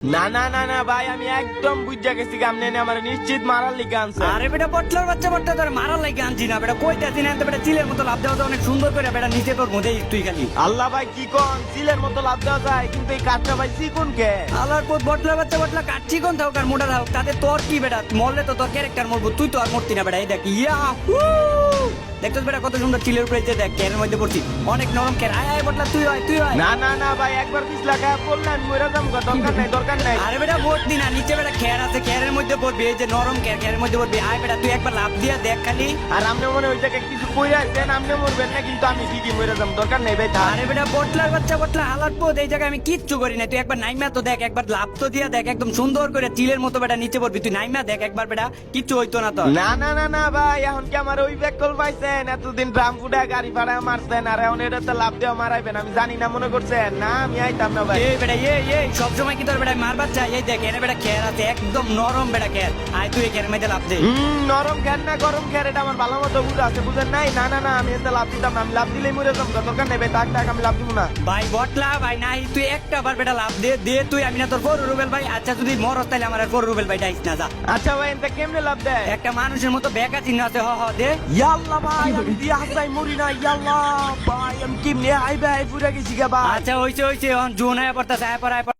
না না না না ভাই আমি একদম বুঝা গেছি আপনি আমার নিশ্চিত মারার লিগে আনছে আরে বেটা পটলার বাচ্চা পটলা তোর মারার লাগে আনছি না বেটা কইতে দিন এত বেটা চিলের মতো লাভ দেওয়া অনেক সুন্দর করে বেটা নিচে তোর মধ্যে তুই খালি। আল্লাহ ভাই কি কোন? সিলের মতো লাভ দেওয়া যায় কিন্তু এই কাজটা ভাই চিকুন কে আলার পর বটলার বাচ্চা বটলা কাটছি কোন থাকুক আর মোটা থাকুক তাতে তোর কি বেটা? মরলে তো তোর ক্যারেক্টার মরবো তুই তো আর মরতি না বেটা এই দেখ ইয়া দেখতো বেটা কত সুন্দর চিলের উপরে যে দেখ ক্যারের মধ্যে পড়ছি অনেক নরম ক্যার আয় আয় বটলা তুই হয় তুই হয় না না না ভাই একবার পিছ লাগায় বললেন মরে যাম গো, দরকার নাই দরকার নাই। আরে বেটা ভর্তি না নিচে বেটা খেয়ার আছে খেয়ারের মধ্যে পড়বি এই যে নরম খেয়ার খেয়ারের মধ্যে পড়বি আয় বেটা তুই একবার লাভ দিয়া দেখ খালি। আর আপনি মনে ওই জায়গায় কিছু কইরা আছেন আপনি মরবেন না কিন্তু আমি ঠিকই মরে যাম দরকার নাই ভাই আরে বেটা বটলার বাচ্চা বটলা হালার পথ এই জায়গায় আমি কিচ্ছু করি না তুই একবার নাইমা তো দেখ একবার লাভ তো দিয়া দেখ একদম সুন্দর করে চিলের মতো বেটা নিচে পড়বি তুই নাইমা দেখ একবার বেটা কিচ্ছু হইতো না তো না না না না ভাই এখন কি আমার ওই ব্যাগ কল পাইছেন এতদিন ড্রাম ফুটা গাড়ি ভাড়া মারছেন আর এখন এটাতে লাভ দেওয়া মারাইবেন আমি জানি না মনে করছেন? না আমি আইতাম না ভাই। এই বেটা এই এই সব সময় কি তোর বেটা মার বাচ্চা এই দেখ এনে বেটা খেয়ার আছে একদম নরম বেটা খেয়ার আয় তুই খেয়ার মধ্যে লাভ দে। নরম খ্যার না গরম খ্যার এটা আমার ভালো মতো বুঝে আছে বুঝেন নাই? না না না আমি এতে লাভ দিতাম না আমি লাভ দিলেই মরে গো, দরকার ভাই তাক তাক আমি লাভ দিব না। ভাই বটলা ভাই নাই তুই একটা বার বেটা লাভ দে দে তুই আমি না তোর ফোর রুবেল ভাই। আচ্ছা যদি মরস তাহলে আমার ফোর রুবেল ভাই ডাইস না যা। আচ্ছা ভাই এটা কেমনে লাভ দেয়? একটা মানুষের মতো বেকা চিহ্ন আছে হ হ দে। ইয়াল্লা ভাই। আচ্ছা হইছে হইছে জোন আয় পড়তা আয় পড় আয় পড়।